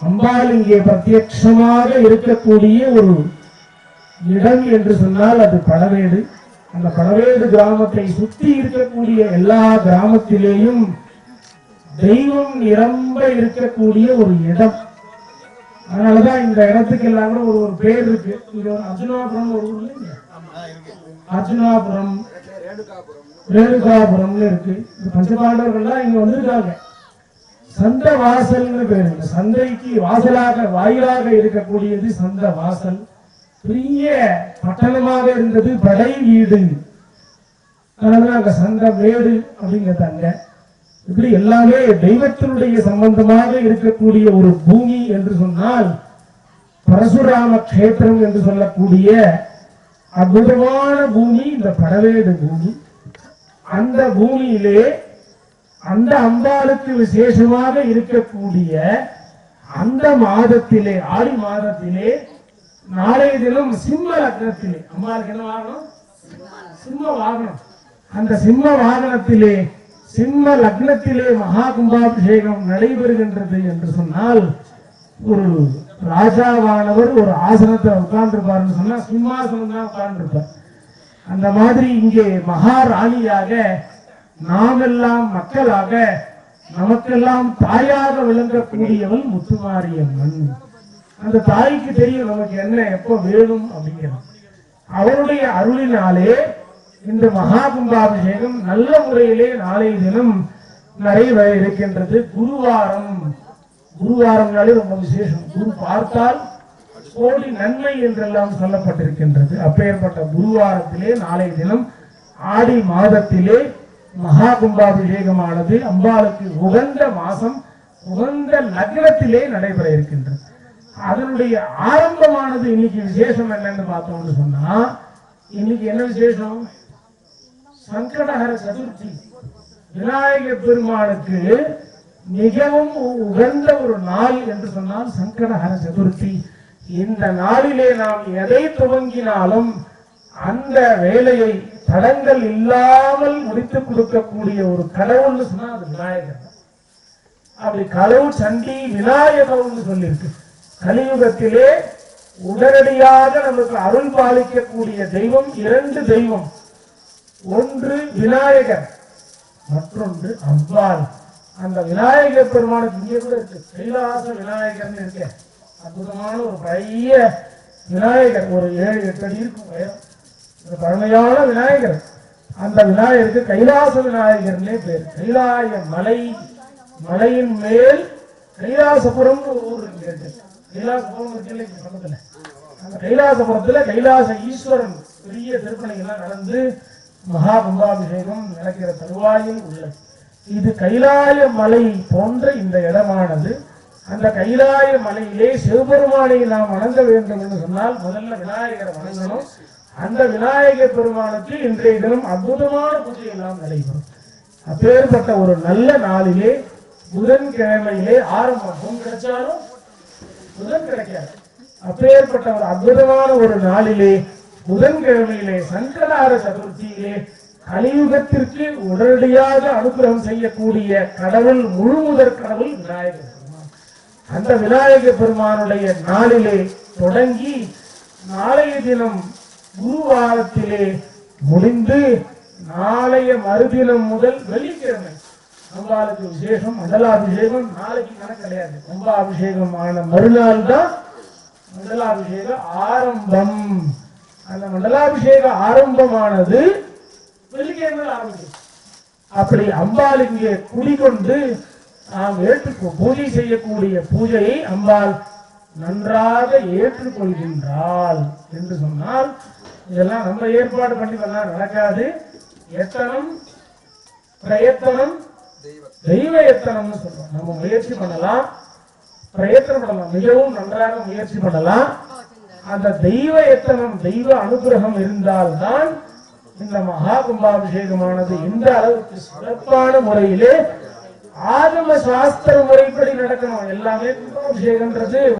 அம்பாள் இங்கே பிரத்யட்சமாக இருக்கக்கூடிய ஒரு இடம் என்று சொன்னால் அது படவேடு அந்த படவேடு கிராமத்தை சுற்றி இருக்கக்கூடிய எல்லா கிராமத்திலேயும் தெய்வம் நிரம்ப இருக்கக்கூடிய ஒரு இடம். அதனாலதான் இந்த இடத்துக்கு எல்லாம் கூட ஒரு ஒரு பேர் இருக்கு. இங்க ஒரு அர்ஜுனாபுரம் ஒரு ஊர் இல்லைங்க அர்ஜுனாபுரம் ரேணுகாபுரம்னு இருக்கு. இந்த பஞ்சபாண்டவர்கள்லாம் இங்க வந்திருக்காங்க. சந்த வாசல்னு பேரு. சந்தைக்கு வாசலாக வாயிலாக இருக்கக்கூடியது சந்த வாசல். பெரிய பட்டணமாக இருந்தது படை வீடு. அதனால அங்க சந்த மேடு அப்படிங்கிறதாங்க இப்படி எல்லாமே தெய்வத்தினுடைய சம்பந்தமாக இருக்கக்கூடிய ஒரு பூமி என்று சொன்னால் பரசுராம கஷேத்திரம் என்று சொல்லக்கூடிய அற்புதமான பூமி இந்த படவேடு பூமி. அந்த பூமியிலே அந்த அம்பாளுக்கு விசேஷமாக இருக்கக்கூடிய அந்த மாதத்திலே ஆடி மாதத்திலே நாளைய தினம் சிம்ம லக்னத்திலே. அம்பாளுக்கு என்ன வாகனம்? சிம்ம வாகனம். அந்த சிம்ம வாகனத்திலே சிம்ம லக்னத்திலே மகா கும்பாபிஷேகம் நடைபெறுகின்றது என்று சொன்னால் ஒரு ராஜாவானவர் ஒரு ஆசனத்தை உட்கார்ந்துருப்பாருன்னு சொன்னா சிம்மாசனம் தான் உட்கார்ந்துருப்பார். அந்த மாதிரி இங்கே மகாராணியாக நாமெல்லாம் மக்களாக நமக்கெல்லாம் தாயாக விளங்கக்கூடியவள் முத்துமாரியம்மன். அந்த தாய்க்கு தெரியும் நமக்கு என்ன எப்ப வேணும் அப்படிங்கிறது. அவருடைய அருளினாலே இந்த மகா கும்பாபிஷேகம் நல்ல முறையிலே நாளைய தினம் நடைபெற இருக்கின்றது. குருவாரம். குருவாரம்னாலே ரொம்ப விசேஷம். குரு பார்த்தால் கோடி நன்மை என்றெல்லாம் சொல்லப்பட்டிருக்கின்றது. அப்பேற்பட்ட குருவாரத்திலே நாளைய தினம் ஆடி மாதத்திலே மகா கும்பாபிஷேகமானது அம்பாளுக்கு உகந்த மாசம் உகந்த லக்னத்திலே நடைபெற இருக்கின்றது. அதனுடைய ஆரம்பமானது இன்னைக்கு விசேஷம் என்னன்னு பார்த்தோம்னு சொன்னா இன்னைக்கு என்ன விசேஷம்? சங்கடஹர சதுர்த்தி. விநாயக பெருமானுக்கு மிகவும் உகந்த ஒரு நாள் என்று சொன்னால் சங்கடஹர சதுர்த்தி. இந்த நாளிலே நாம் எதை துவங்கினாலும் அந்த வேலையை தடங்கள் இல்லாமல் முடித்து கொடுக்கக்கூடிய ஒரு கடவுள்னு சொன்னா அது விநாயகர். அப்படி கடவுள் சண்டி விநாயகம்னு சொல்லியிருக்கு கலியுகத்திலே உடனடியாக நமக்கு அருள் பாலிக்கக்கூடிய தெய்வம் இரண்டு தெய்வம். ஒன்று விநாயகர் மற்றொன்று அவ்வாறு அந்த விநாயகர் பெருமானுக்கு இங்கே கூட இருக்கு. கைலாச விநாயகர்னு இருக்க. அற்புதமான ஒரு பெரிய விநாயகர். ஒரு ஏழு எட்டு அடி இருக்கும் ஒரு பழமையான விநாயகர். அந்த விநாயகருக்கு கைலாச விநாயகர்னே பேர். கைலாய மலை மலையின் மேல் கைலாசபுரம் ஒரு ஊர் இருக்கு. கைலாசபுரம் இருக்கு இங்க பக்கத்துல. அந்த கைலாசபுரத்துல கைலாச ஈஸ்வரன் பெரிய திருப்பணிகள்லாம் நடந்து மகா கும்பாபிஷேகம் நடக்கிற தருவாயில் உள்ளது. இது கைலாய மலை போன்ற இந்த இடமானது. அந்த கைலாய மலையிலே சிவபெருமானை நாம் வணங்க வேண்டும் என்று சொன்னால் முதல்ல விநாயகரை வணங்கணும். அந்த விநாயகர் பெருமானுக்கு இன்றைய தினம் அற்புதமான பூஜை எல்லாம் நடைபெறும். அப்பேற்பட்ட ஒரு நல்ல நாளிலே புதன்கிழமையிலே ஆரம்பம் பொன் கிடைச்சாலும் புதன் கிடைக்காது. அப்பேற்பட்ட ஒரு அற்புதமான ஒரு நாளிலே புதன்கிழமையிலே சங்கடார சதுர்த்தியிலே கலியுகத்திற்கு உடனடியாக அனுகிரகம் செய்யக்கூடிய கடவுள் முழுமுதற் கடவுள் விநாயகர் பெருமான். அந்த விநாயகர் பெருமானுடைய நாளிலே தொடங்கி நாளைய தினம் குருவாரத்திலே முடிந்து நாளைய மறுதினம் முதல் வெள்ளிக்கிழமை அம்பாளுக்கு விசேஷம் மண்டலாபிஷேகம் நாளைக்கு கணக்கு கிடையாது. கும்பாபிஷேகம் ஆன மறுநாள் தான் மண்டலாபிஷேக ஆரம்பம். அந்த மண்டலாபிஷேக ஆரம்பமானது வெள்ளிக்கிழமை ஆரம்பிச்சு அப்படி அம்பாள் இங்கே குடிகொண்டு நாம் ஏற்று பூஜை செய்யக்கூடிய பூஜையை அம்பாள் நன்றாக ஏற்றுக்கொள்கின்றாள் என்று சொன்னால் இதெல்லாம் நம்ம ஏற்பாடு பண்ணி பண்ணால் நடக்காது. எத்தனம்? பிரயத்தனம்? தெய்வ எத்தனம்னு சொல்றோம். நம்ம முயற்சி பண்ணலாம். பிரயத்தனம் பண்ணலாம். மிகவும் நன்றாக முயற்சி பண்ணலாம். அந்த தெய்வ எத்தனம் தெய்வ அனுகிரகம் இருந்தால்தான் இந்த மகா கும்பாபிஷேகமானது இந்த அளவுக்கு சிறப்பான முறையிலே ஆகம சாஸ்திர முறைப்படி நடக்கணும். எல்லாமே கும்பாபிஷேகம்ன்றது.